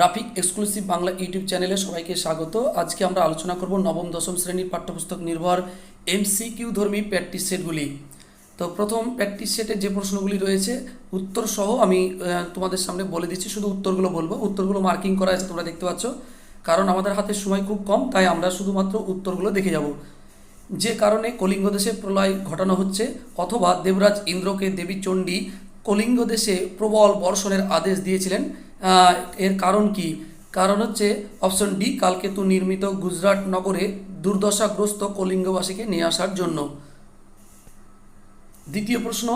Rafiq exclusive Bangla YouTube চ্যানেলে সবাইকে স্বাগত। আজকে আমরা আলোচনা করব নবম, দশম শ্রেণির পাঠ্যপুস্তক নির্ভর এমসিকিউ ধর্মী প্র্যাকটিস সেটগুলি। তো প্রথম প্র্যাকটিস সেটের যে প্রশ্নগুলি রয়েছে উত্তর সহ আমি তোমাদের সামনে বলে দিচ্ছি, শুধু উত্তরগুলো বলব। উত্তরগুলো মার্কিং করা আছে, তোমরা দেখতে পাচ্ছ। কারণ আমাদের হাতে সময় খুব কম, তাই আমরা শুধুমাত্র উত্তরগুলো দেখে যাব। যে কারণে কলিঙ্গ দেশে প্রলয় ঘটানো হচ্ছে, অথবা দেবরাজ ইন্দ্রকে দেবী চণ্ডী কলিঙ্গ দেশে প্রবল বর্ষণের আদেশ দিয়েছিলেন এর কারণ কি? কারণ হচ্ছে অপশন ডি কালকেতু নির্মিত গুজরাট নগরে দুর্দশাগ্রস্ত কলিঙ্গবাসীকে নিয়ে আসার জন্য। দ্বিতীয় প্রশ্ন,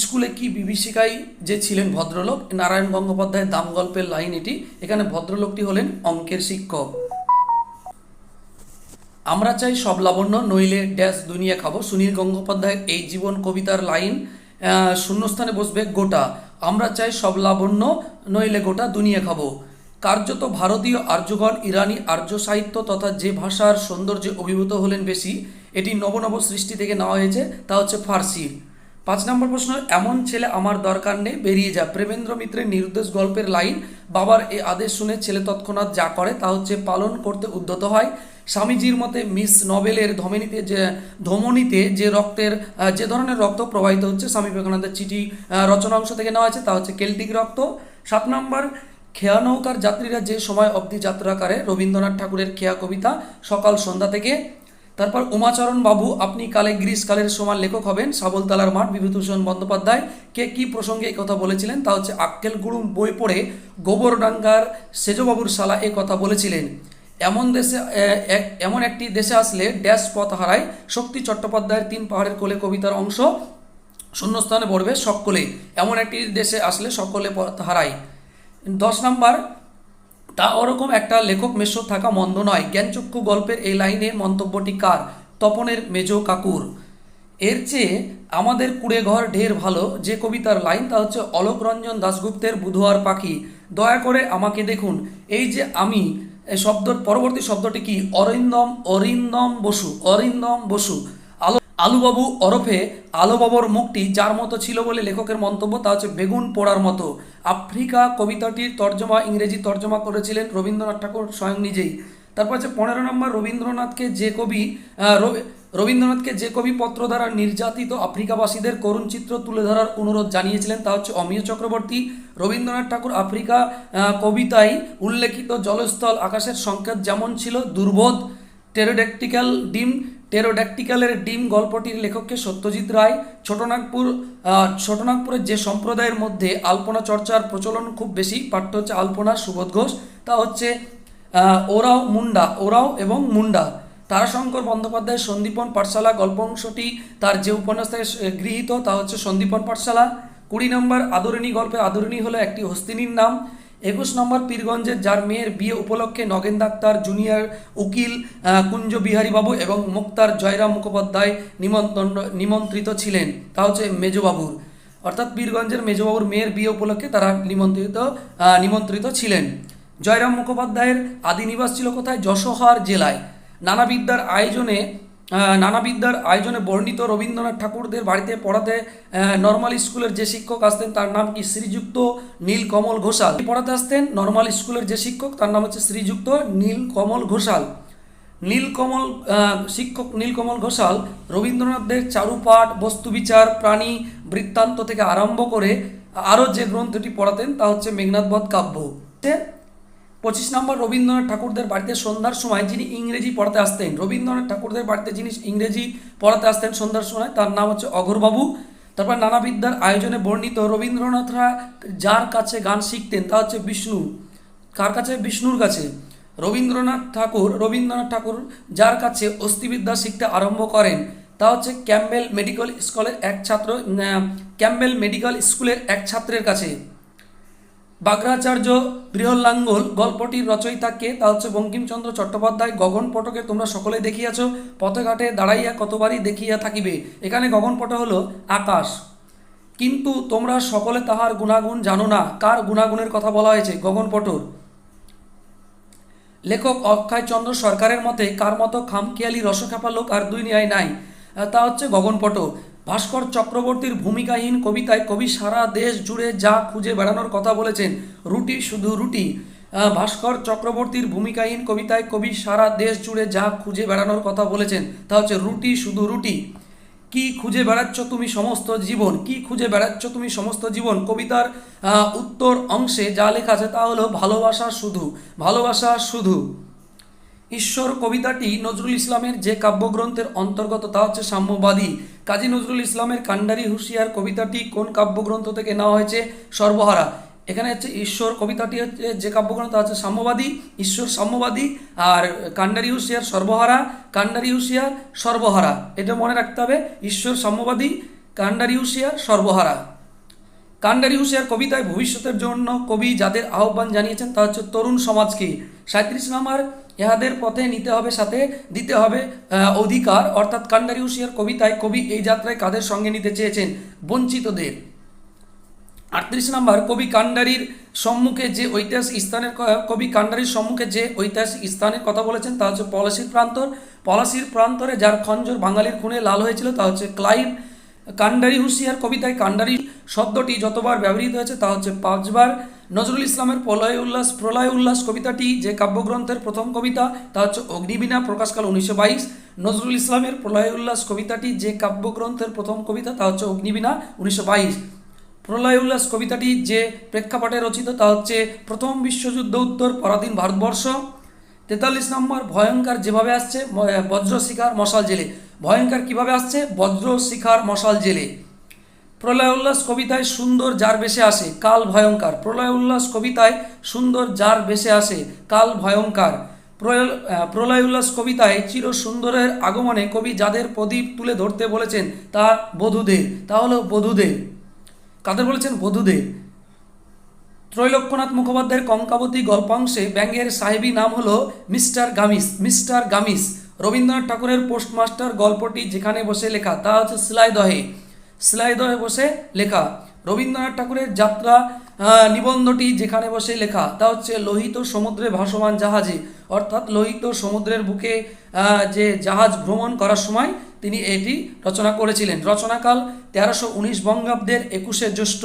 স্কুলে কি বিভীষিকায় যে ছিলেন ভদ্রলোক? নারায়ণ গঙ্গোপাধ্যায়ের দাম গল্পের লাইন এটি। এখানে ভদ্রলোকটি হলেন অঙ্কের শিক্ষক। আমরা চাই সব লাবণ্য, নইলে ড্যাশ দুনিয়া খাব। সুনীল গঙ্গোপাধ্যায়ের এই জীবন কবিতার লাইন শূন্যস্থানে বসবে গোটা। আমরা চাই সব লাবণ্য, নইলে গোটা দুনিয়া খাব। কার্যত ভারতীয় আর্যগণ, ইরানি আর্য সাহিত্য তথা যে ভাষার সৌন্দর্যে অভিভূত হলেন বেশি, এটি নবনব সৃষ্টি থেকে নেওয়া হয়েছে, তা হচ্ছে ফার্সি। পাঁচ নম্বর প্রশ্ন, এমন ছেলে আমার দরকার নেই, বেরিয়ে যা। প্রেমেন্দ্র মিত্রের নির্দেশ গল্পের লাইন, বাবার এই আদেশ শুনে ছেলে তৎক্ষণাৎ যা করে, তা হচ্ছে পালন করতে উদ্যত হয়। স্বামীজির মতে মিস নবেলের ধমনীতে যে ধমনীতে যে রক্তের যে ধরনের রক্ত প্রবাহিত হচ্ছে, স্বামী বিবেকানন্দের চিঠি রচনা অংশ থেকে নেওয়া আছে তা হচ্ছে কেল্টিক রক্ত। সাত নম্বর খেয়া নৌকার যাত্রীরা যে সময় অবধি যাত্রা করে, রবীন্দ্রনাথ ঠাকুরের খেয়া কবিতা সকাল সন্ধ্যা থেকে। তারপর উমাচরণ বাবু, আপনি কালে গ্রীষ্মকালের সমান লেখক হবেন, সাবলতালার মাঠ, বিভূতিভূষণ বন্দ্যোপাধ্যায়। কে কি প্রসঙ্গে এই কথা বলেছিলেন? তা হচ্ছে আক্কেল গুরুম বই পড়ে গোবরডাঙ্গার সেজবাবুর শালা এ কথা বলেছিলেন। এমন দেশে এমন একটি দেশে আসলে ড্যাশ পথ হারায়। শক্তি চট্টোপাধ্যায়ের তিন পাহাড়ের কোলে কবিতার অংশ শূন্যস্থানে পড়বে সকলে। এমন একটি দেশে আসলে সকলে পথ হারায়। দশ নম্বর, তা ওরকম একটা লেখক মেশ্য থাকা মন্দ নয়। জ্ঞানচক্ষু গল্পের এই লাইনে মন্তব্যটি কার? তপনের মেজ কাকুর। এর চেয়ে আমাদের কুড়ে ঘর ঢের ভালো। যে কবিতার লাইন তা হচ্ছে অলোক রঞ্জন দাশগুপ্তের বুধুয়ার পাখি। দয়া করে আমাকে দেখুন। এই যে আমি শব্দর পরবর্তী শব্দটি কি? অরিন্দম অরিন্দম বসু অরিন্দম বসু। আলো, আলুবাবু ওরফে আলোবাবুর মুখটি যার মতো ছিল বলে লেখকের মন্তব্য, তা হচ্ছে বেগুন পোড়ার মতো। আফ্রিকা কবিতাটির তর্জমা, ইংরেজি তর্জমা করেছিলেন রবীন্দ্রনাথ ঠাকুর স্বয়ং নিজেই। তারপর হচ্ছে পনেরো নম্বর রবীন্দ্রনাথকে যে কবি রবীন্দ্রনাথকে যে কবি পত্র দ্বারা নির্যাতিত আফ্রিকাবাসীদের করুণ চিত্র তুলে ধরার অনুরোধ জানিয়েছিলেন, তা হচ্ছে অমিয় চক্রবর্তী। রবীন্দ্রনাথ ঠাকুর আফ্রিকা কবিতায় উল্লেখিত জলস্থল আকাশের সংকেত যেমন ছিল দুর্বোধ টেরোড্যাকটিক্যাল ডিম টেরোড্যাকটিক্যালের ডিম গল্পটির লেখককে সত্যজিৎ রায়, ছোটনাগপুর ছোটনাগপুরের যে সম্প্রদায়ের মধ্যে আলপনা চর্চার প্রচলন খুব বেশি, পাঠ্য হচ্ছে আলপনা সুবোধ ঘোষ, তা হচ্ছে ওরাও মুন্ডা, ওরাও এবং মুন্ডা। তারাশঙ্কর বন্দ্যোপাধ্যায়ের সন্দীপন পাঠশালা গল্প অংশটি তার যে উপন্যাস থেকে গৃহীত, তা হচ্ছে সন্দীপন পাঠশালা। কুড়ি নম্বর আদরিণী গল্পে আদরিণী হলো একটি হস্তিনীর নাম। একুশ নম্বর পীরগঞ্জের যার মেয়ের বিয়ে উপলক্ষে নগেন ডাক্তার জুনিয়র উকিল কুঞ্জ বিহারী বাবু এবং মুক্তার জয়রাম মুখোপাধ্যায় নিমন্ত্রণ, নিমন্ত্রিত ছিলেন। তা হচ্ছে মেজবাবুর। অর্থাৎ পীরগঞ্জের মেজবাবুর মেয়ের বিয়ে উপলক্ষে তারা নিমন্ত্রিত নিমন্ত্রিত ছিলেন। জয়রাম মুখোপাধ্যায়ের আদি নিবাস ছিল কোথায়? যশোহার জেলায়। নানাবিদ্যার আয়োজনে নানাবিদ্যার আয়োজনে বর্ণিত রবীন্দ্রনাথ ঠাকুরদের বাড়িতে পড়াতে নর্মাল স্কুলের যে শিক্ষক আসতেন তার নাম কি শ্রীযুক্ত নীলকমল ঘোষাল। পড়াতে আসতেন নর্মাল স্কুলের যে শিক্ষক তার নাম হচ্ছে শ্রীযুক্ত নীলকমল ঘোষাল। নীলকমল শিক্ষক নীলকমল ঘোষাল রবীন্দ্রনাথদের চারুপাঠ, বস্তুবিচার, প্রাণী বৃত্তান্ত থেকে আরম্ভ করে আরও যে গ্রন্থটি পড়াতেন তা হচ্ছে মেঘনাথবধ কাব্য। পঁচিশ নম্বর রবীন্দ্রনাথ ঠাকুরদের বাড়িতে সন্ধ্যার সময় যিনি ইংরেজি পড়াতে আসতেন, রবীন্দ্রনাথ ঠাকুরদের বাড়িতে যিনি ইংরেজি পড়াতে আসতেন সন্ধ্যার সময়, তার নাম হচ্ছে অঘরবাবু। তারপর নানাবিদ্যার আয়োজনে বর্ণিত রবীন্দ্রনাথরা যার কাছে গান শিখতেন তা হচ্ছে বিষ্ণু। কার কাছে? বিষ্ণুর কাছে। রবীন্দ্রনাথ ঠাকুর রবীন্দ্রনাথ ঠাকুর যার কাছে অস্থিবিদ্যা শিখতে আরম্ভ করেন, তা হচ্ছে ক্যাম্বেল মেডিকেল স্কুলের এক ছাত্র ক্যাম্বেল মেডিকেল স্কুলের এক ছাত্রের কাছে। বাগরাচার্য বৃহল্লাঙ্গল গল্পটির রচয়িতা কে? তা হচ্ছে বঙ্কিমচন্দ্র চট্টোপাধ্যায়। গগন পটকে তোমরা সকলে দেখিয়াছ। পথে ঘাটে দাঁড়াইয়া কতবারই দেখিয়া থাকিবে। এখানে গগন পট হলো আকাশ। কিন্তু তোমরা সকলে তাহার গুণাগুণ জানো না। কার গুণাগুণের কথা বলা হয়েছে গগন পটর? লেখক অক্ষয়চন্দ্র সরকারের মতে, কার মতো খামখেয়ালি রসখাপা লোক আর দুই ন্যায় নাই। তা হচ্ছে গগনপট ভাস্কর চক্রবর্তীর ভূমিকাহীন কবিতায় কবি সারা দেশ জুড়ে যা খুঁজে বেড়ানোর কথা বলেছেন, রুটি শুধু রুটি। ভাস্কর চক্রবর্তীর ভূমিকাহীন কবিতায় কবি সারা দেশ জুড়ে যা খুঁজে বেড়ানোর কথা বলেছেন, তা হচ্ছে রুটি শুধু রুটি। কি খুঁজে বেড়াচ্ছ তুমি সমস্ত জীবন? কি খুঁজে বেড়াচ্ছ তুমি সমস্ত জীবন? কবিতার উত্তর অংশে যা লেখা আছে তা হলো, ভালোবাসা শুধু ভালোবাসা শুধু। ঈশ্বর কবিতাটি নজরুল ইসলামের যে কাব্যগ্রন্থের অন্তর্গত, তা হচ্ছে সাম্যবাদী। কাজী নজরুল ইসলামের কান্ডারি হুঁশিয়ার কবিতাটি কোন কাব্যগ্রন্থ থেকে নেওয়া হয়েছে? সর্বহারা। এখানে হচ্ছে ঈশ্বর কবিতাটি হচ্ছে যে কাব্যগ্রন্থ আছে সাম্যবাদী, ঈশ্বর সাম্যবাদী, আর কান্ডারি হুঁশিয়ার সর্বহারা কান্ডারি হুঁশিয়ার সর্বহারা। এটা মনে রাখতে হবে, ঈশ্বর সাম্যবাদী কান্ডারি হুঁশিয়ার সর্বহারা। কান্ডারি হুঁশিয়ার কবিতায় ভবিষ্যতের জন্য কবি যাদের আহ্বান জানিয়েছেন, তা হচ্ছে তরুণ সমাজকে। সাঁত্রিশ নাম্বার ইহাদের পথে নিতে হবে, সাথে দিতে হবে অধিকার। অর্থাৎ কান্ডারি হুঁশিয়ার কবিতায় কবি এই যাত্রায় কাদের সঙ্গে নিতে চেয়েছেন? বঞ্চিতদের। আটত্রিশ নম্বর, কবি কান্ডারির সম্মুখে যে ঐতিহাসিক স্থানের কবি কান্ডারির সম্মুখে যে ঐতিহাসিক স্থানের কথা বলেছেন, তা হচ্ছে পলাশির প্রান্তর। পলাশির প্রান্তরে যার খঞ্জর বাঙালির খুনে লাল হয়েছিল, তা হচ্ছে ক্লাইভ কান্ডারি হুঁশিয়ার কবিতায় কান্ডারি শব্দটি যতবার ব্যবহৃত হয়েছে, তা হচ্ছে পাঁচবার। নজরুল ইসলামের প্রলয় উল্লাস প্রলয় উল্লাস কবিতাটি যে কাব্যগ্রন্থের প্রথম কবিতা, তা হচ্ছে অগ্নিবীণা প্রকাশকাল উনিশশো বাইশ। নজরুল ইসলামের প্রলয় উল্লাস কবিতাটি যে কাব্যগ্রন্থের প্রথম কবিতা, তা হচ্ছে অগ্নিবীণা উনিশশো বাইশ। প্রলয় উল্লাস কবিতাটি যে প্রেক্ষাপটে রচিত, তা হচ্ছে প্রথম বিশ্বযুদ্ধ উত্তর পরাধীন ভারতবর্ষ। তেতাল্লিশ নম্বর, ভয়ঙ্কর যেভাবে আসছে বজ্র শিখার মশাল জেলে। ভয়ঙ্কর কীভাবে আসছে? বজ্র শিখার মশাল জেলে। প্রলয় উল্লাস কবিতায় সুন্দর যার বেশে আসে, কাল ভয়ঙ্কর প্রলয় উল্লাস কবিতায় সুন্দর যার বেশে আসে, কাল ভয়ঙ্কর প্রলয় উল্লাস কবিতায় চির সুন্দরের আগমনে কবি যাদের প্রদীপ তুলে ধরতে বলেছেন, তা বধূদের। তা হলো বধূদের। কাদের বলেছেন? বধূদের। ত্রৈলোক্যনাথ মুখোপাধ্যায়ের কঙ্কাবতী গল্পাংশে ব্যাঙ্গের সাহেবী নাম হলো mister Gamis mister Gamis. Rabindranath ঠাকুরের পোস্টমাস্টার গল্পটি যেখানে বসে লেখা, তা হচ্ছে শিলাইদহে শিলাইদহে বসে লেখা। রবীন্দ্রনাথ ঠাকুরের যাত্রা নিবন্ধটি যেখানে বসে লেখা, তা হচ্ছে লোহিত সমুদ্রে ভাসমান জাহাজে। অর্থাৎ লোহিত সমুদ্রের বুকে যে জাহাজ ভ্রমণ করার সময় তিনি এটি রচনা করেছিলেন। রচনাকাল তেরোশো উনিশ বঙ্গাব্দের একুশে জ্যৈষ্ঠ।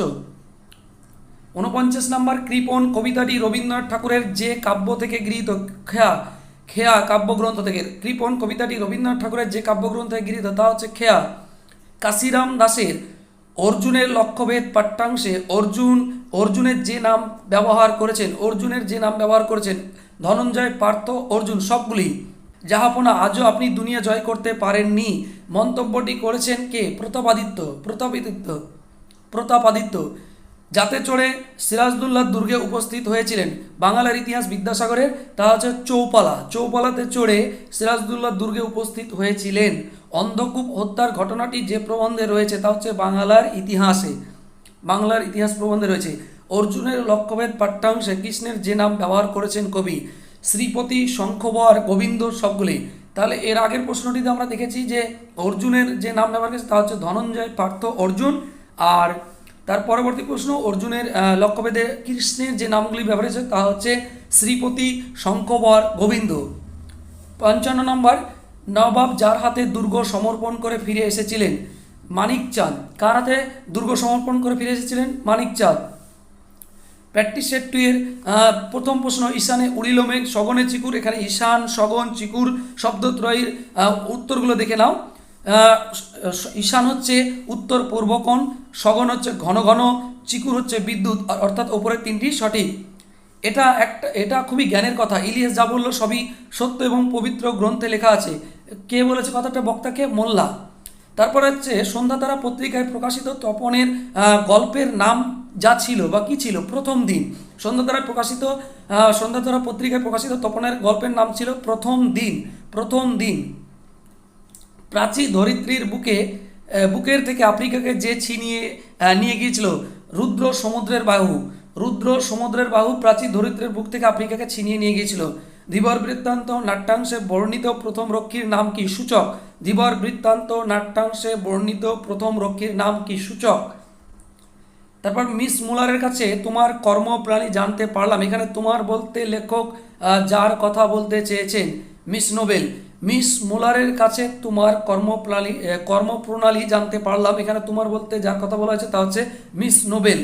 উনপঞ্চাশ নম্বর কৃপণ কবিতাটি রবীন্দ্রনাথ ঠাকুরের যে কাব্য থেকে গৃহীত খেয়া খেয়া কাব্যগ্রন্থ থেকে। কৃপণ কবিতাটি রবীন্দ্রনাথ ঠাকুরের যে কাব্যগ্রন্থ থেকে গৃহীত, তা হচ্ছে খেয়া। কাশিরাম দাসের অর্জুনের লক্ষ্যভেদ পাঠ্যাংশে অর্জুন, অর্জুনের যে নাম ব্যবহার করেছেন, অর্জুনের যে নাম ব্যবহার করেছেন, ধনঞ্জয়, পার্থ, অর্জুন, সবগুলি। যাহাপনা আজও আপনি দুনিয়া জয় করতে পারেননি। মন্তব্যটি করেছেন কে? প্রতাপাদিত্য প্রতাপাদিত্য প্রতাপাদিত্য। যাতে চড়ে সিরাজদুল্লাহ দুর্গে উপস্থিত হয়েছিলেন। বাংলার ইতিহাস বিদ্যাসাগরের, তা হচ্ছে চৌপালা। চৌপালাতে চড়ে সিরাজদুল্লাহ দুর্গে উপস্থিত হয়েছিলেন। অন্ধকূপ হত্যার ঘটনাটি যে প্রবন্ধে রয়েছে, তা হচ্ছে বাংলার ইতিহাসে। বাংলার ইতিহাস প্রবন্ধে রয়েছে। অর্জুনের লক্ষ্যভেদ পাঠ্যাংশে কৃষ্ণের যে নাম ব্যবহার করেছেন কবি শ্রীপতি শঙ্খবর গোবিন্দ সবগুলি। তাহলে এর আগের প্রশ্নটিতে আমরা দেখেছি যে অর্জুনের যে নাম ব্যবহার করেছে, তা হচ্ছে ধনঞ্জয় পার্থ অর্জুন আর তার পরবর্তী প্রশ্ন, অর্জুনের লক্ষ্যভেদে কৃষ্ণের যে নামগুলি ব্যবহার হয়েছে, তা হচ্ছে শ্রীপতি শঙ্খবর গোবিন্দ। পঞ্চান্ন নম্বর, নবাব যার হাতে দুর্গ সমর্পণ করে ফিরে এসেছিলেন, মানিক চাঁদ। কার হাতে দুর্গ সমর্পণ করে ফিরে এসেছিলেন? মানিক চাঁদ। প্র্যাকটিস সেট টু এর প্রথম প্রশ্ন, ঈশানে উড়িল সগনে চিকুর, এখানে ঈশান সগন চিকুর শব্দত্রয়ীর উত্তরগুলো দেখে নাও। ঈশান হচ্ছে উত্তর পূর্বকোণ সগন হচ্ছে ঘন ঘন, চিকুর হচ্ছে বিদ্যুৎ অর্থাৎ ওপরের তিনটি সঠিক। এটা একটা, এটা খুবই জ্ঞানের কথা। ইলিয়াস যা বলল সবই সত্য এবং পবিত্র গ্রন্থে লেখা আছে। কে বলেছে কথাটা? বক্তাকে মোল্লা। তারপর হচ্ছে সন্ধ্যাতারা পত্রিকায় প্রকাশিত তপনের গল্পের নাম যা ছিল বা কি ছিল? প্রথম দিন। সন্ধ্যাতারায় প্রকাশিত সন্ধ্যাতারা পত্রিকায় প্রকাশিত তপনের গল্পের নাম ছিল প্রথম দিন প্রথম দিন। প্রাচী ধরিত্রীর বুকে বুকের থেকে আফ্রিকাকে যে ছিনিয়ে নিয়ে গিয়েছিল, রুদ্র সমুদ্রের বাহু। রুদ্র সমুদ্রের বাহু প্রাচী ধরিত্রীর বুক থেকে আফ্রিকাকে ছিনিয়ে নিয়ে গিয়েছিল। ধীবর বৃত্তান্ত নাট্যাংশে বর্ণিত প্রথম রক্ষীর নাম কি সূচক? ধীবর বৃত্তান্ত নাট্যাংশে বর্ণিত প্রথম রক্ষীর নাম কি সূচক? তারপর মিস মুলারের কাছে তোমার কর্মপ্রাণী জানতে পারলাম। এখানে তোমার বলতে লেখক যার কথা বলতে চেয়েছেন, মিস নোবেল। মিস মোলারের কাছে তোমার কর্মপ্রণালী কর্মপ্রণালী জানতে পারলাম। এখানে তোমার বলতে যার কথা বলা হয়েছে তা হচ্ছে মিস নোবেল।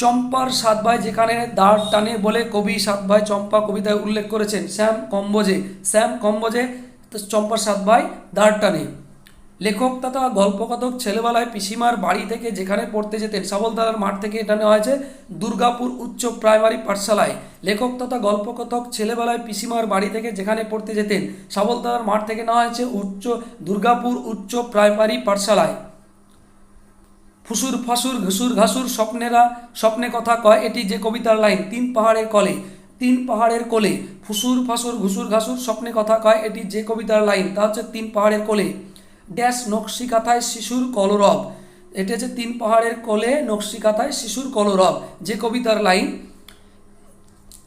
চম্পার সাত ভাই যেখানে দাঁড় টানে বলে কবি সাত ভাই চম্পা কবিতায় উল্লেখ করেছেন, শ্যাম কম্বোজে। শ্যাম কম্বোজে চম্পার সাত ভাই দাঁড় টানে। লেখক তথা গল্পকথক ছেলেবেলায় পিসিমার বাড়ি থেকে যেখানে পড়তে যেতেন সাবলতলার মাঠ থেকে এটা নেওয়া হয়েছে দুর্গাপুর উচ্চ প্রাইমারি পাঠশালায়। লেখক তথা গল্পকথক ছেলেবেলায় পিসিমার বাড়ি থেকে যেখানে পড়তে যেতেন সাবলতলার মাঠ থেকে নেওয়া হয়েছে উচ্চ, দুর্গাপুর উচ্চ প্রাইমারি পাঠশালায়। ফুসুর ফাসুর, ঘুসুর ঘাসুর, স্বপ্নেরা স্বপ্নে কথা কয়, এটি যে কবিতার লাইন, তিন পাহাড়ের কলে, তিন পাহাড়ের কোলে। ফুসুর ফাসুর, ঘুসুর ঘাসুর, স্বপ্নে কথা কয়, এটি যে কবিতার লাইন, তা হচ্ছে তিন পাহাড়ের কোলে। ড্যাশ নকশিকাথায় শিশুর কলরব। এটা হচ্ছে তিন পাহাড়ের কোলে নকশিকাথায় শিশুর কলরব। যে কবিতার লাইন,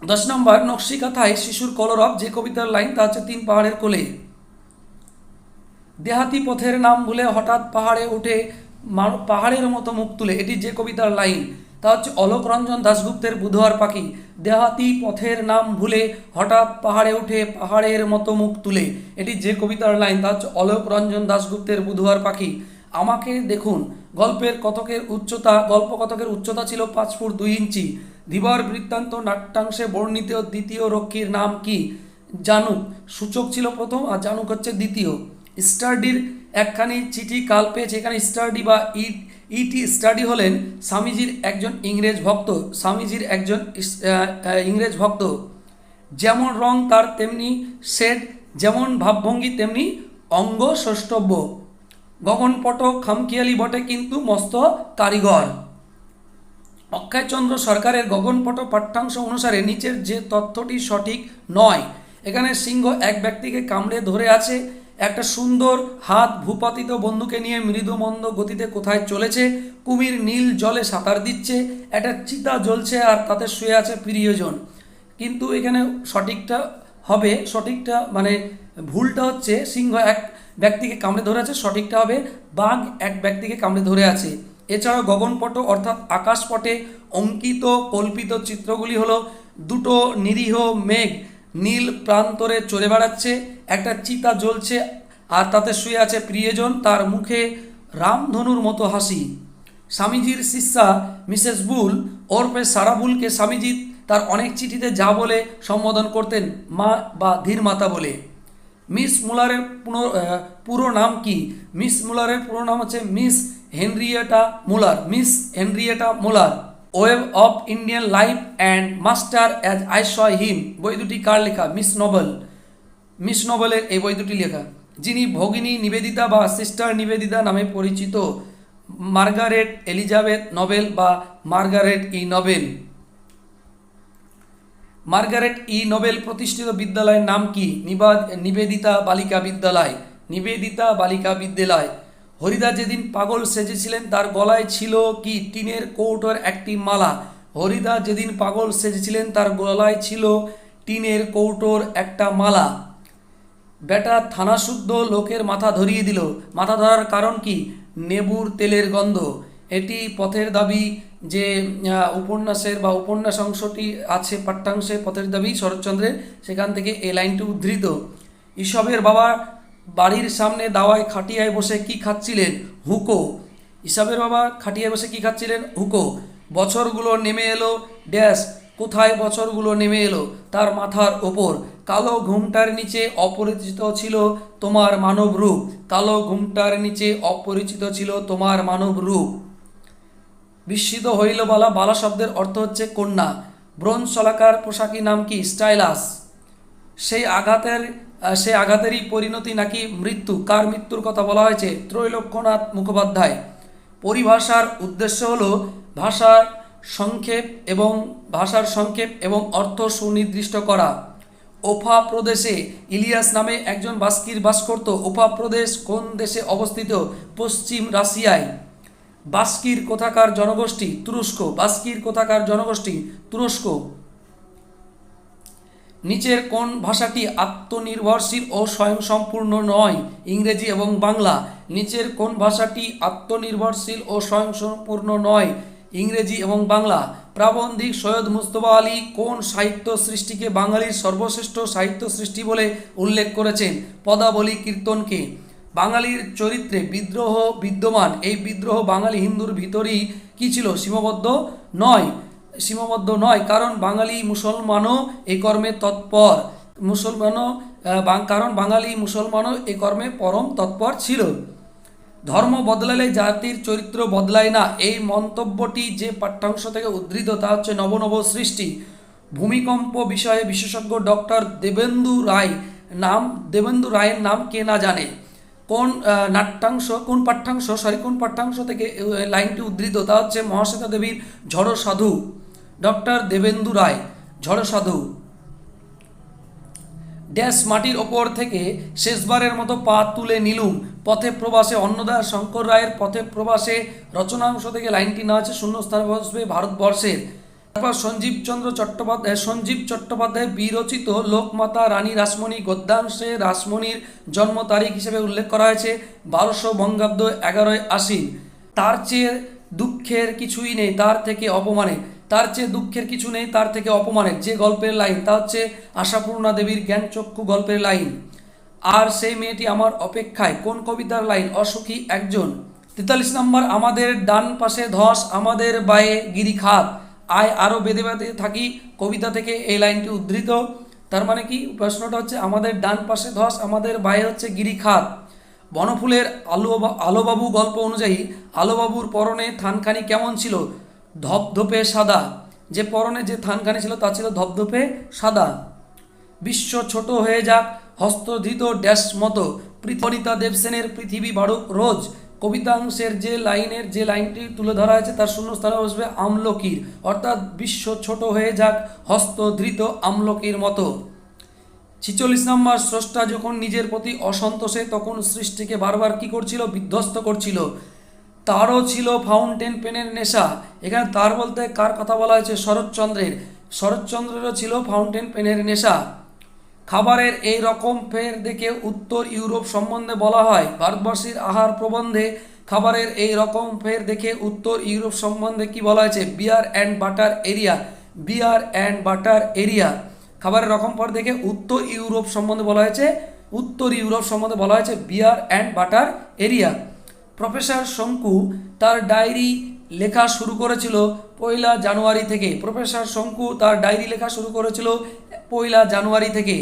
দশ নম্বর নকশিকাথায় শিশুর কলরব, যে কবিতার লাইন, তা হচ্ছে তিন পাহাড়ের কোলে। দেহাতি পথের নাম ভুলে হঠাৎ পাহাড়ে উঠে পাহাড়ের মতো মুখ তুলে। এটি যে কবিতার লাইন তা হচ্ছে অলোক রঞ্জন দাশগুপ্তের বুধোয়ার পাখি। দেহাতি পথের নাম ভুলে হঠাৎ পাহাড়ে উঠে পাহাড়ের মতো মুখ তুলে। এটি যে কবিতার লাইন তা হচ্ছে অলোক রঞ্জন দাশগুপ্তের বুধোয়ার পাখি। আমাকে দেখুন, গল্পের কতকের উচ্চতা, গল্প কতকের উচ্চতা ছিল পাঁচ ফুট দুই ইঞ্চি। ধীবর বৃত্তান্ত নাট্যাংশে বর্ণিত দ্বিতীয় রক্ষীর নাম কি? জানুক, সূচক ছিল প্রথম আর জানুক হচ্ছে দ্বিতীয়। স্টাডির একখানি চিঠি কাল পেয়েছে। এখানে স্টাডি বা ই ইটি স্টাডি হলেন স্বামীজির একজন ইংরেজ ভক্ত, স্বামীজির একজন ইংরেজ ভক্ত। যেমন রং তার তেমনি শেড, যেমন ভাবভঙ্গি তেমনি অঙ্গ ষষ্টব্য গগনপট খামখিয়ালি বটে কিন্তু মস্ত কারিগর। অক্ষয়চন্দ্র সরকারের গগনপট পাঠ্যাংশ অনুসারে নিচের যে তথ্যটি সঠিক নয়, এখানে সিংহ এক ব্যক্তিকে কামড়ে ধরে আছে একটা সুন্দর হাত ভূপাতিত বন্ধুকে নিয়ে মৃদু মন্দ গতিতে কোথায় চলেছে, কুমির নীল জলে সাঁতার দিচ্ছে, একটা চিতা জ্বলছে আর তাতে শুয়ে আছে প্রিয়জন। কিন্তু এখানে সঠিকটা হবে, সঠিকটা মানে ভুলটা হচ্ছে, সিংহ এক ব্যক্তিকে কামড়ে ধরে আছে, সঠিকটা হবে, বাঘ এক ব্যক্তিকে কামড়ে ধরে আছে। এছাড়াও গগনপট অর্থাৎ আকাশপটে অঙ্কিত কল্পিত চিত্রগুলি হলো, দুটো নিরীহ মেঘ নীল প্রান্তরে চলে বেড়াচ্ছে একটা চিতা জ্বলছে আর তাতে শুয়ে আছে প্রিয়জন তার মুখে রামধনুর মতো হাসি। স্বামীজির শিষ্যা মিসেস বুল ওরফে সারাবুলকে স্বামীজি তার অনেক চিঠিতে যা বলে সম্বোধন করতেন মা বা ধীর মাতা বলে। মিস মুলারের পুনো আহ, পুরো নাম কি? মিস মুলারের পুরো নাম হচ্ছে Miss Henrietta Muller miss Henrietta Muller. Web of Indian life and master as I him বই দুটি কার লেখা? Miss Nobel. মিস নোবেলের এই বই দুটি লেখা। যিনি ভগিনী নিবেদিতা বা সিস্টার নিবেদিতা নামে পরিচিত, মার্গারেট এলিজাবেথ নোবেল বা Margaret E Noble. Margaret E Noble প্রতিষ্ঠিত বিদ্যালয়ের নাম কি? নিবাদ, নিবেদিতা বালিকা বিদ্যালয়। নিবেদিতা বালিকা বিদ্যালয়। হরিদা যেদিন পাগল সেজেছিলেন, তার গলায় ছিল কি? টিনের কৌটোর একটি মালা। হরিদা যেদিন পাগল সেজেছিলেন, তার গলায় ছিল টিনের কৌটোর একটা মালা। বেটা থানা শুদ্ধ লোকের মাথা ধরিয়ে দিল। মাথা ধরার কারণ কি? নেবুর তেলের গন্ধ। এটি পথের দাবি যে উপন্যাসের বা উপন্যাস অংশটি আছে পাঠ্যাংশে পথের দাবি শরৎচন্দ্রের। সেখান থেকে এই লাইনটি উদ্ধৃত। ইসবের বাবা বাড়ির সামনে দাওয়ায় খাটিয়ায় বসে কি খাচ্ছিলেন? হুকো। ইসবের বাবা খাটিয়ায় বসে কি খাচ্ছিলেন? হুকো। বছরগুলো নেমে এলো। ড্যাশ। কোথায় বছরগুলো নেমে এলো তার মাথার ওপর? কালো ঘুমটার নিচে অপরিচিত ছিল তোমার মানব রূপ। কালো ঘুমটার নিচে অপরিচিত ছিল তোমার মানব রূপ। বিস্মিত হইল বালা বালা শব্দের অর্থ হচ্ছে কন্যা। ব্রোঞ্জ শলাকার পোশাকি নাম কি? স্টাইলাস। সেই আঘাতের সেই আঘাতেরই পরিণতি নাকি মৃত্যু? কার মৃত্যুর কথা বলা হয়েছে? ত্রৈলক্ষ্যনাথ মুখোপাধ্যায়। পরিভাষার উদ্দেশ্য হলো ভাষার সংক্ষেপ এবং ভাষার সংক্ষেপ এবং অর্থ সুনির্দিষ্ট করা। ওফা প্রদেশে ইলিয়াস নামে একজন বাস্কির বাস করত ওফা প্রদেশ কোন দেশে অবস্থিত? পশ্চিম রাশিয়ায়। বাস্কির কোথাকার জনগোষ্ঠী? তুরস্ক। বাস্কির কোথাকার জনগোষ্ঠী? তুরস্ক। নিচের কোন ভাষাটি আত্মনির্ভরশীল ও স্বয়ংসম্পূর্ণ নয়? ইংরেজি এবং বাংলা। নিচের কোন ভাষাটি আত্মনির্ভরশীল ও স্বয়ংসম্পূর্ণ নয়? ইংরেজি এবং বাংলা। প্রাবন্ধিক সৈয়দ মুস্তফা আলী কোন সাহিত্য সৃষ্টিকে বাঙালির সর্বশ্রেষ্ঠ সাহিত্য সৃষ্টি বলে উল্লেখ করেছেন? পদাবলী কীর্তনকে। বাঙালির চরিত্রে বিদ্রোহ বিদ্যমান। এই বিদ্রোহ বাঙালি হিন্দুর ভিতরেই কি ছিল? সীমাবদ্ধ নয়। সীমাবদ্ধ নয়, কারণ বাঙালি মুসলমানও এই কর্মে তৎপর। মুসলমানও কারণ বাঙালি মুসলমানও এ কর্মে পরম তৎপর ছিল। ধর্ম বদলালে জাতির চরিত্র বদলায় না। এই মন্তব্যটি যে পাঠ্যাংশ থেকে উদ্ধৃত, তা হচ্ছে নবনব সৃষ্টি। ভূমিকম্প বিষয়ে বিশেষজ্ঞ ডক্টর দেবেন্দু রায় নাম, দেবেন্দু রায়ের নাম কে না জানে। কোন নাট্যাংশ, কোন পাঠ্যাংশ, সরি, কোন পাঠ্যাংশ থেকে লাইনটি উদ্ধৃত, তা হচ্ছে মহাশ্বেতা দেবীর ঝড় সাধু, ডক্টর দেবেন্দু রায়। ঝড় সাধু। ড্যাশ মাটির ওপর থেকে শেষবারের মতো পা তুলে নিলুম। পথে প্রবাসে অন্নদা শঙ্কর রায়ের পথে প্রবাসে রচনাংশ থেকে লাইনটি না আছে শূন্যস্থানে বসবে ভারতবর্ষের। তারপর সঞ্জীব চন্দ্র চট্টোপাধ্যায়, সঞ্জীব চট্টোপাধ্যায় বিরচিত লোকমাতা রানী রাসমণি গদ্যাংশে রাসমণির জন্ম তারিখ হিসেবে উল্লেখ করা হয়েছে বারোশো বঙ্গাব্দ এগারোই আশি তার চেয়ে দুঃখের কিছুই নেই, তার থেকে অপমানে। তার চেয়ে দুঃখের কিছু নেই, তার থেকে অপমানের যে গল্পের লাইন, তা হচ্ছে আশাপূর্ণা দেবীর জ্ঞানচক্ষু গল্পের লাইন। আর সেই মেয়েটি আমার অপেক্ষায়, কোন কবিতার লাইন? অসুখী একজন। তেতাল্লিশ নম্বর, আমাদের ডান পাশে ধস, আমাদের বায়ে গিরিখাত আয় আরও বেঁধে বেঁধে থাকি, কবিতা থেকে এই লাইনটি উদ্ধৃত। তার মানে কি? প্রশ্নটা হচ্ছে, আমাদের ডান পাশে ধস, আমাদের বায়ে হচ্ছে গিরিখাত বনফুলের আলো আলোবাবু গল্প অনুযায়ী, আলোবাবুর পরনে থানখানি কেমন ছিল? ধপধপে সাদা। যে পরনে যে থানখানি ছিল, তা ছিল ধপধপে সাদা। বিশ্ব ছোট হয়ে যাক, হস্তধৃত ড্যাশ মতো। পৃথরিতা দেবসেনের পৃথিবী বাড়ুক রোজ। কবিতাংশের যে লাইনের যে লাইনটি তুলে ধরা হয়েছে, তার শূন্যস্থানে বসবে আমলকির। অর্থাৎ বিশ্ব ছোট হয়ে যাক, হস্তধৃত আমলকির মতো। ছিচল্লিশ নম্বর স্রষ্টা যখন নিজের প্রতি অসন্তোষে, তখন সৃষ্টিকে বারবার কি করছিল? বিধ্বস্ত করছিল। তারও ছিল ফাউন্টেন পেনের নেশা। এখানে তার বলতে কার কথা বলা হয়েছে? শরৎচন্দ্রের। শরৎচন্দ্রেরও ছিল ফাউন্টেন পেনের নেশা। খাবারের এই রকম ফের দেখে উত্তর ইউরোপ সম্বন্ধে বলা হয়। ভারতবর্ষের আহার প্রবন্ধে খাবারের এই রকম ফের দেখে উত্তর ইউরোপ সম্বন্ধে কি বলা হয়েছে? Beer and butter area. Beer and butter area. খাবারের রকম পর দেখে উত্তর ইউরোপ সম্বন্ধে বলা হয়েছে। উত্তর ইউরোপ সম্বন্ধে বলা হয়েছে beer and butter area. Professor Shonku তার ডায়েরি লেখা শুরু করেছিল পয়লা জানুয়ারি থেকে। প্রফেসর শঙ্কু তার ডায়েরি লেখা শুরু করেছিল পয়লা জানুয়ারি থেকে।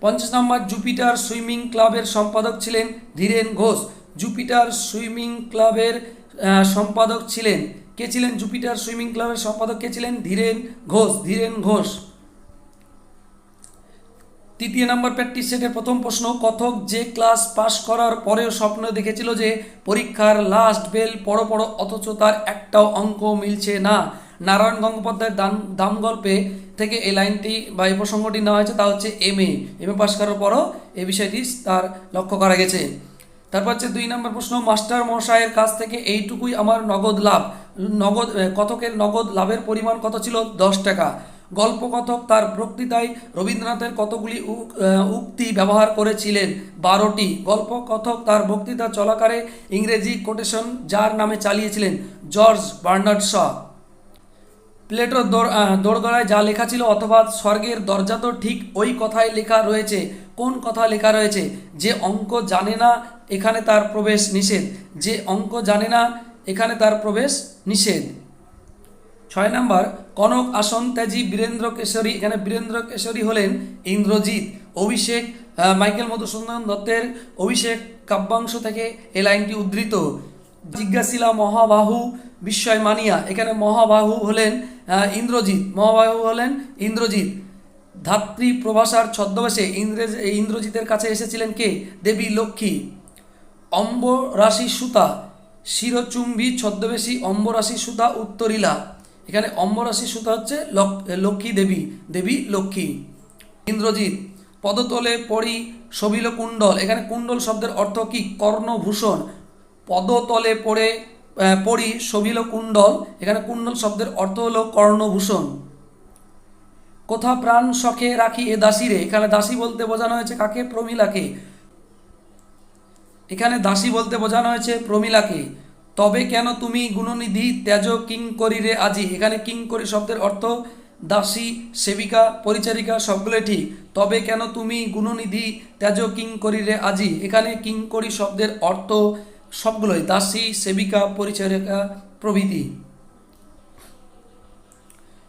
পঞ্চাশ নম্বর জুপিটার সুইমিং ক্লাবের সম্পাদক ছিলেন ধীরেন ঘোষ। জুপিটার সুইমিং ক্লাবের সম্পাদক ছিলেন। কে ছিলেন জুপিটার সুইমিং ক্লাবের সম্পাদক? কে ছিলেন? ধীরেন ঘোষ। ধীরেন ঘোষ। তৃতীয় নম্বর প্র্যাকটিস সেটের প্রথম প্রশ্ন কথক যে ক্লাস পাশ করার পরেও স্বপ্ন দেখেছিল যে পরীক্ষার লাস্ট বেল পড়ো পড়ো অথচ তার একটাও অঙ্ক মিলছে না। নারায়ণ গঙ্গোপাধ্যায়ের দাম দাম গল্পে থেকে এই লাইনটি বা এই প্রসঙ্গটি নেওয়া হয়েছে তা হচ্ছে এম এ এম এ পাশ করার পরও এই বিষয়টি তার লক্ষ্য করা গেছে। তারপর হচ্ছে দুই নম্বর প্রশ্ন মাস্টার মশাইয়ের কাছ থেকে এইটুকুই আমার নগদ লাভ। নগদ আহ, কথকের নগদ লাভের পরিমাণ কত ছিল? দশ টাকা। গল্পকথক তার বক্তৃতায় রবীন্দ্রনাথের কতগুলি উক্তি ব্যবহার করেছিলেন? বারোটি। গল্পকথক তার বক্তৃতা চলাকারে ইংরেজি কোটেশন যার নামে চালিয়েছিলেন জর্জ বার্নার্ড শ। প্লেটোর দোরগড়ায় যা লেখা ছিল অথবা স্বর্গের দরজা তো ঠিক ওই কথায় লেখা রয়েছে। কোন কথা লেখা রয়েছে? যে অঙ্ক জানে না, এখানে তার প্রবেশ নিষেধ। যে অঙ্ক জানে না, এখানে তার প্রবেশ নিষেধ। ছয় নাম্বার, কনক আসন ত্যাজি বীরেন্দ্র কেশরী। এখানে বীরেন্দ্র কেশরী হলেন ইন্দ্রজিৎ। অভিষেক মাইকেল মধুসূদন দত্তের অভিষেক কাব্যাংশ থেকে এই লাইনটি উদ্ধৃত। জিজ্ঞাসিলা মহাবাহু বিস্ময় মানিয়া। এখানে মহাবাহু হলেন ইন্দ্রজিৎ। মহাবাহু হলেন ইন্দ্রজিৎ। ধাত্রী প্রভাষার ছদ্মবেশে ইন্দ্রেজ, ইন্দ্রজিতের কাছে এসেছিলেন কে? দেবী লক্ষ্মী। অম্বরাশি সুতা শিরচুম্বী ছদ্মবেশী অম্বরাশি সুতা উত্তরিলা। এখানে অম্বরাশি সুতা হচ্ছে লক- লক্ষ্মী দেবী দেবী লক্ষ্মী। ইন্দ্রজিৎ, পদতলে পড়ি সবিল কুণ্ডল। এখানে কুণ্ডল শব্দের অর্থ কি? কর্ণভূষণ। পদতলে পড়ে পড়ি সবিল কুণ্ডল। এখানে কুণ্ডল শব্দের অর্থ হলো কর্ণভূষণ। কোথা প্রাণ শখে রাখি এ দাসীরে? এখানে দাসী বলতে বোঝানো হয়েছে কাকে? প্রমিলাকে। এখানে দাসী বলতে বোঝানো হয়েছে প্রমিলাকে। তবে কেন তুমি গুণনিধি ত্যাজ কিং করি রে আজি? এখানে কিং করি শব্দের অর্থ দাসী, সেবিকা, পরিচারিকা সবগুলো ঠিক। তবে কেন তুমি গুণনিধি ত্যাজ কিং করিলে আজি? এখানে কিং করি শব্দের অর্থ সবগুলোই, দাসী, সেবিকা, পরিচারিকা প্রভৃতি।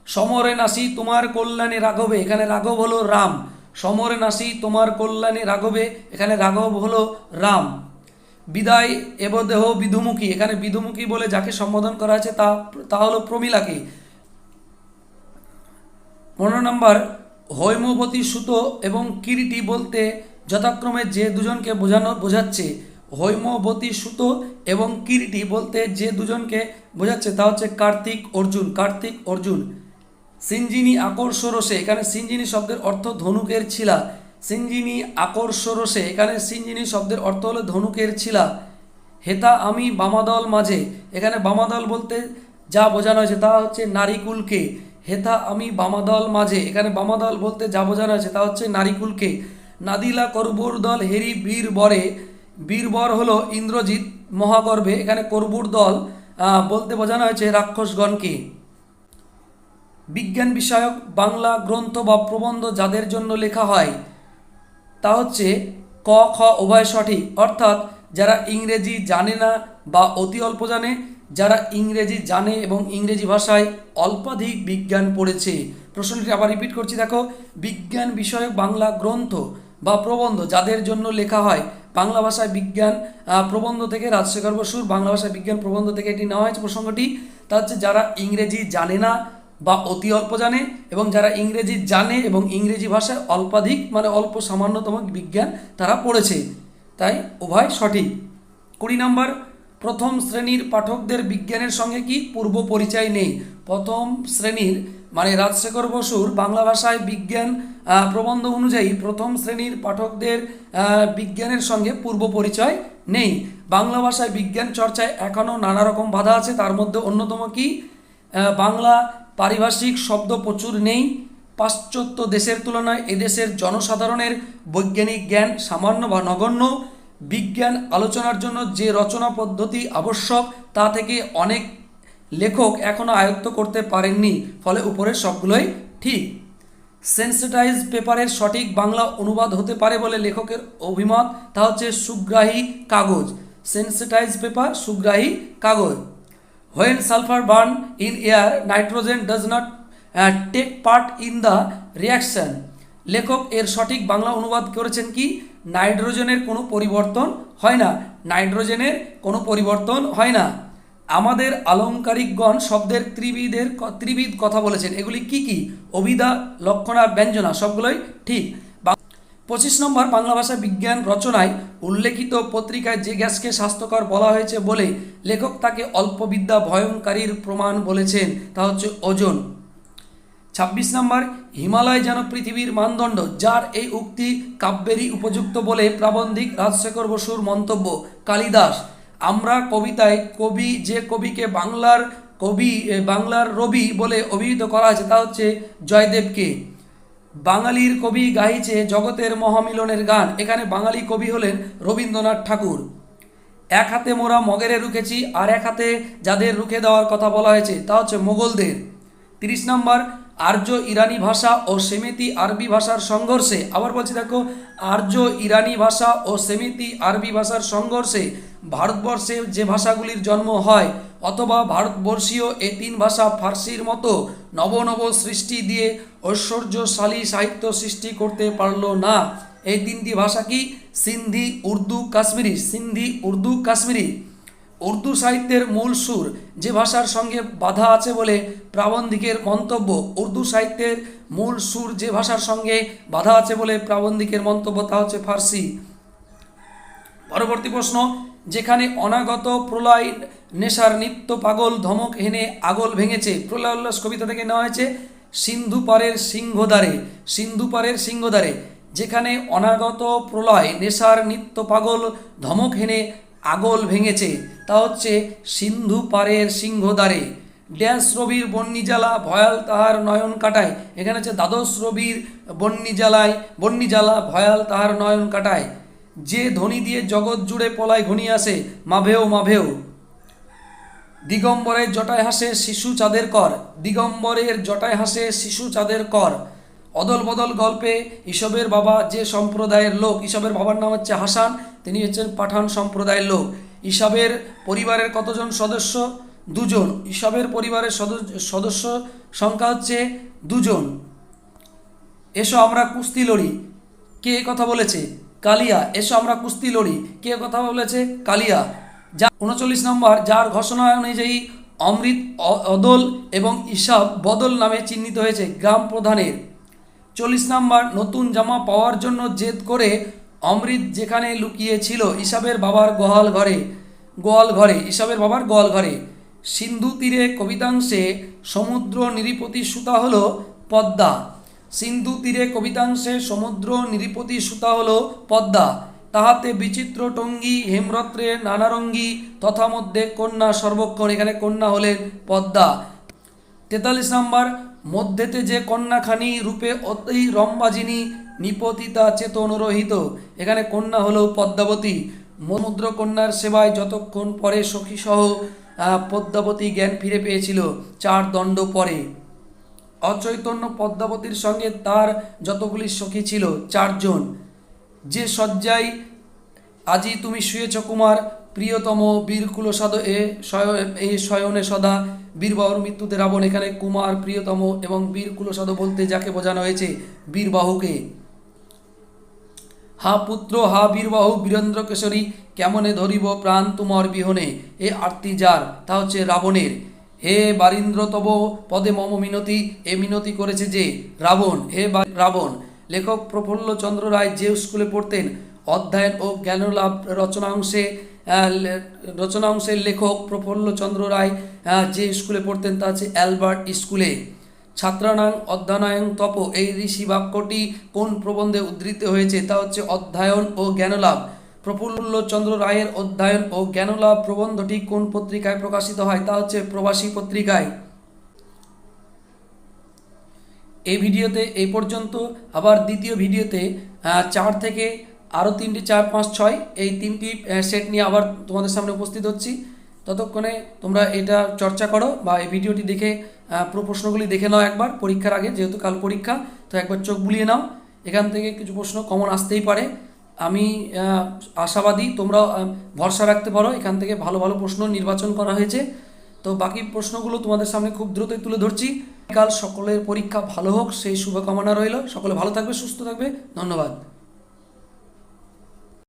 সমরে নাসি তোমার কল্যাণে রাঘবে, এখানে রাঘব হলো রাম। সমরে নাসি তোমার কল্যাণে রাঘবে, এখানে রাঘব হলো রাম। বিদায় এবদেহ বিধুমুখী। এখানে বিধুমুখী বলে যাকে সম্বোধন করা আছে তা তা হলো প্রমিলাকে। পনেরো নম্বর, হৈমবতী সুত এবং কিরিটি বলতে যথাক্রমে যে দুজনকে বোঝানো, বোঝাচ্ছে। হৈমবতী সুত এবং কিরিটি বলতে যে দুজনকে বোঝাচ্ছে তা হচ্ছে কার্তিক অর্জুন কার্তিক অর্জুন। সিঞ্জিনী আকর্ষরসে, এখানে সিঞ্জিনী শব্দের অর্থ ধনুকের ছিলা। সিঞ্জিনী আকর্ষরসে, এখানে সিঞ্জিনী শব্দের অর্থ হলো ধনুকের ছিলা। হেতা আমি বামাদল মাঝে। এখানে বামাদল বলতে যা বোঝানো হয়েছে তা হচ্ছে নারিকুলকে। হেথা আমি বামাদল মাঝে। এখানে বামাদল বলতে যা বোঝানো হয়েছে তা হচ্ছে নারিকুলকে। নাদিলা করবুর দল হেরি বীর বরে। বীরবর হলো ইন্দ্রজিৎ মহাগর্ভে। এখানে করবুর দল বলতে বোঝানো হয়েছে রাক্ষসগণকে। বিজ্ঞান বিষয়ক বাংলা গ্রন্থ বা প্রবন্ধ যাদের জন্য লেখা হয়। তা হচ্ছে ক, খ, উভয় সঠিক। অর্থাৎ যারা ইংরেজি জানে না বা অতি অল্প জানে, যারা ইংরেজি জানে এবং ইংরেজি ভাষায় অল্পাধিক বিজ্ঞান পড়েছে। প্রশ্নটি আবার রিপিট করছি, দেখো। বিজ্ঞান বিষয়ক বাংলা গ্রন্থ বা প্রবন্ধ যাদের জন্য লেখা হয়, বাংলা ভাষায় বিজ্ঞান প্রবন্ধ থেকে রাজশেখর বসুর বাংলা ভাষায় বিজ্ঞান প্রবন্ধ থেকে এটি নেওয়া হয়েছে প্রসঙ্গটি। তা হচ্ছে যারা ইংরেজি জানে না বা অতি অল্প জানে এবং যারা ইংরেজি জানে এবং ইংরেজি ভাষায় অল্পাধিক মানে অল্প সামান্যতম বিজ্ঞান তারা পড়েছে। তাই উভয় সঠিক। কুড়ি নম্বর, প্রথম শ্রেণির পাঠকদের বিজ্ঞানের সঙ্গে কি পূর্ব পরিচয় নেই? প্রথম শ্রেণির মানে রাজশেখর বসুর বাংলা ভাষায় বিজ্ঞান প্রবন্ধ অনুযায়ী প্রথম শ্রেণির পাঠকদের বিজ্ঞানের সঙ্গে পূর্ব পরিচয় নেই। বাংলা ভাষায় বিজ্ঞান চর্চায় এখনও নানা রকম বাধা আছে। তার মধ্যে অন্যতম কি? বাংলা পারিভাষিক শব্দ প্রচুর নেই। পাশ্চাত্য দেশের তুলনায় এদেশের জনসাধারণের বৈজ্ঞানিক জ্ঞান সামান্য বা নগণ্য। বিজ্ঞান আলোচনার জন্য যে রচনা পদ্ধতি আবশ্যক, তা থেকে অনেক লেখক এখনও আয়ত্ত করতে পারেননি, ফলে উপরের সবগুলোই ঠিক। সেন্সিটাইজ পেপারের সঠিক বাংলা অনুবাদ হতে পারে বলে লেখকের অভিমত, তা হচ্ছে সুগ্রাহী কাগজ। সেন্সিটাইজ পেপার, সুগ্রাহী কাগজ। When sulfur burn in air, nitrogen does not uh, take part in the reaction. লেখক এর সঠিক বাংলা অনুবাদ করেছেন কি? নাইট্রোজেনের কোনো পরিবর্তন হয় না। নাইট্রোজেনের কোনো পরিবর্তন হয় না। আমাদের আলংকারিকগণ শব্দের ত্রিবিধের ক- ত্রিবিধ কথা বলেছেন। এগুলি কি কি? অভিধা লক্ষণা ব্যঞ্জনা সবগুলোই ঠিক। পঁচিশ নম্বর বাংলা ভাষা বিজ্ঞান রচনায় উল্লেখিত পত্রিকায় যে গ্যাসকে স্বাস্থ্যকর বলা হয়েছে বলে লেখক তাকে অল্পবিদ্যা ভয়ঙ্কারীর প্রমাণ বলেছেন, তা হচ্ছে ওজন। ছাব্বিশ নম্বর, হিমালয় যেন পৃথিবীর মানদণ্ড, যার এই উক্তি কাব্যেরই উপযুক্ত বলে প্রাবন্ধিক রাজশেখর বসুর মন্তব্য, কালিদাস। আমরা কবিতায় কবি যে কবিকে বাংলার কবি বাংলার রবি বলে অভিহিত করা হয়েছে তা হচ্ছে জয়দেবকে। বাঙালির কবি গাইছে জগতের মহামিলনের গান। এখানে বাঙালি কবি হলেন রবীন্দ্রনাথ ঠাকুর। এক হাতে মোরা মগেরে রুখেছি, আর এক হাতে যাদের রুখে দেওয়ার কথা বলা হয়েছে, তা হচ্ছে মোগলদের। তিরিশ নম্বর, আর্য ইরানি ভাষা ও সেমিতি আরবি ভাষার সংঘর্ষে। আবার বলছি দেখো, আর্য ইরানি ভাষা ও সেমিতি আরবি ভাষার সংঘর্ষে ভারতবর্ষে যে ভাষাগুলির জন্ম হয় অথবা ভারতবর্ষীয় এই তিন ভাষা ফার্সির মতো নব নব সৃষ্টি দিয়ে ঐশ্বর্যশালী সাহিত্য সৃষ্টি করতে পারল না। এই তিনটি ভাষা কি? সিন্ধি, উর্দু, কাশ্মীরি। সিন্ধি, উর্দু, কাশ্মীরি। উর্দু সাহিত্যের মূল সুর, যে ভাষার সঙ্গে বাধা আছে বলে প্রাবন্ধিকের মন্তব্য, উর্দু সাহিত্যের মূল সুর, যে ভাষার সঙ্গে বাধা আছে বলে প্রাবন্ধিকের মন্তব্য, তা হচ্ছে ফার্সি। পরবর্তী প্রশ্ন, যেখানে অনাগত প্রলয় নেশার নিত্য পাগল ধমক হেনে আগল ভেঙেছে প্রলয় উল্লাস কবিতা থেকে নেওয়া হয়েছে সিন্ধু পারের সিংহদ্বারে সিন্ধু পারের সিংহদ্বারে, যেখানে অনাগত প্রলয় নেশার নিত্য পাগল ধমক হেনে আগল ভেঙেছে, তা হচ্ছে সিন্ধু পারের সিংহদ্বারে। ড্যাশ রবির বন্যি জ্বালা ভয়াল তাহার নয়ন কাটায়, এখানে হচ্ছে দ্বাদশ রবির বন্যি জ্বালায় বন্যি জ্বালা ভয়াল তাহার নয়ন কাটায়। যে ধ্বনি দিয়ে জগৎ জুড়ে পলায় ঘনিয়ে আসে, মাভেও মাভেও। দিগম্বরের জটায় হাসে শিশু চাঁদের কর, দিগম্বরের জটায় হাসে শিশু চাঁদের কর। অদল বদল গল্পে ইসবের বাবা যে সম্প্রদায়ের লোক ইসবের বাবার নাম হচ্ছে হাসান, তিনি হচ্ছেন পাঠান সম্প্রদায়ের লোক। ইসবের পরিবারের কতজন সদস্য? দুজন। ইসবের পরিবারের সদস্য সংখ্যা হচ্ছে দুজন। এসো আমরা কুস্তি লড়ি। কে কথা বলেছে? কালিয়া। এসো আমরা কুস্তি লড়ি। কে কথা বলেছে? কালিয়া। যা উনচল্লিশ নম্বর, যার ঘোষণা অনুযায়ী অমৃত অদল এবং ইসাব বদল নামে চিহ্নিত হয়েছে গ্রাম প্রধানের। চল্লিশ নম্বর, নতুন জামা পাওয়ার জন্য জেদ করে অমৃত যেখানে লুকিয়ে ছিল ইসাবের বাবার গোহাল ঘরে, গোয়াল ঘরে ইসাবের বাবার গোয়াল ঘরে। সিন্ধু তীরে কবিতাংশে সমুদ্র নিরিপতি সুতা হলো পদ্মা। সিন্ধু তীরে কবিতাংশে সমুদ্র নিরিপতি সুতা হলো পদ্মা। তাহাতে বিচিত্র টঙ্গী হেমরত্রে নানারঙ্গী তথা মধ্যে কন্যা সর্বক্ষণ, এখানে কন্যা হলেন পদ্মা। তেতাল্লিশ নম্বর, মধ্যেতে যে কন্যাখানি রূপে অতি রম্বাজিনী নিপতিতা চেতন রহিত এখানে কন্যা হলো পদ্মাবতী। সমুদ্র কন্যার সেবায় যতক্ষণ পরে সখীসহ পদ্মাবতী জ্ঞান ফিরে পেয়েছিল, চার দণ্ড পরে। অচৈতন্য পদ্মাবতীর সঙ্গে তার যতগুলি সখী ছিল, চারজন। যে শয্যায় আজি তুমি শুয়েছ কুমার, প্রিয়তম বীরকুল সদ এ এ শয়নে সদা বীরবাহুর মৃত্যুতে রাবণ। এখানে কুমার, প্রিয়তম এবং বীরকুল সদ বলতে যাকে বোঝানো হয়েছে, বীরবাহুকে। হা পুত্র, হা বীরবাহু, বীরেন্দ্র কেশরী, কেমনে ধরিব প্রাণ তুমর বিহনে? এ আরতি যার, তা হচ্ছে রাবণের। হে বারীন্দ্র, তব পদে মম মিনতি, এ মিনতি করেছে যে, রাবণ, হে রাবণ লেখক প্রফুল্ল চন্দ্র রায় যে স্কুলে পড়তেন অধ্যায়ন ও জ্ঞানলাভ রচনাংশে আহ, লে- রচনাংশের লেখক প্রফুল্ল চন্দ্র রায় যে স্কুলে পড়তেন তা হচ্ছে অ্যালবার্ট স্কুলে। ছাত্রানাং অধ্যয়নায়ং তপ এই ঋষি বাক্যটি কোন প্রবন্ধে উদ্ধৃত হয়েছে? তা হচ্ছে অধ্যয়ন ও জ্ঞানলাভ। প্রফুল্ল চন্দ্র রায়ের অধ্যয়ন ও জ্ঞানলাভ প্রবন্ধটি কোন পত্রিকায় প্রকাশিত হয়? তা হচ্ছে প্রবাসী পত্রিকায়। এই ভিডিওতে এই পর্যন্ত। আবার দ্বিতীয় ভিডিওতে চার থেকে আরও তিনটি, চার, পাঁচ, ছয় এই তিনটি সেট নিয়ে আবার তোমাদের সামনে উপস্থিত হচ্ছি। ততক্ষণে তোমরা এটা চর্চা করো বা এই ভিডিওটি দেখে পুরো প্রশ্নগুলি দেখে নাও একবার পরীক্ষার আগে, যেহেতু কাল পরীক্ষা, তো একবার চোখ বুলিয়ে নাও। এখান থেকে কিছু প্রশ্ন কমন আসতেই পারে। আমি আশাবাদী তোমরা ভরসা রাখতে পারো, এখান থেকে ভালো ভালো প্রশ্ন নির্বাচন করা হয়েছে। তো বাকি প্রশ্নগুলো তোমাদের সামনে খুব দ্রুতই তুলে ধরছি। কাল সকলের পরীক্ষা ভালো হোক সেই শুভকামনা রইল। সকলে ভালো থাকবে সুস্থ থাকবে। ধন্যবাদ।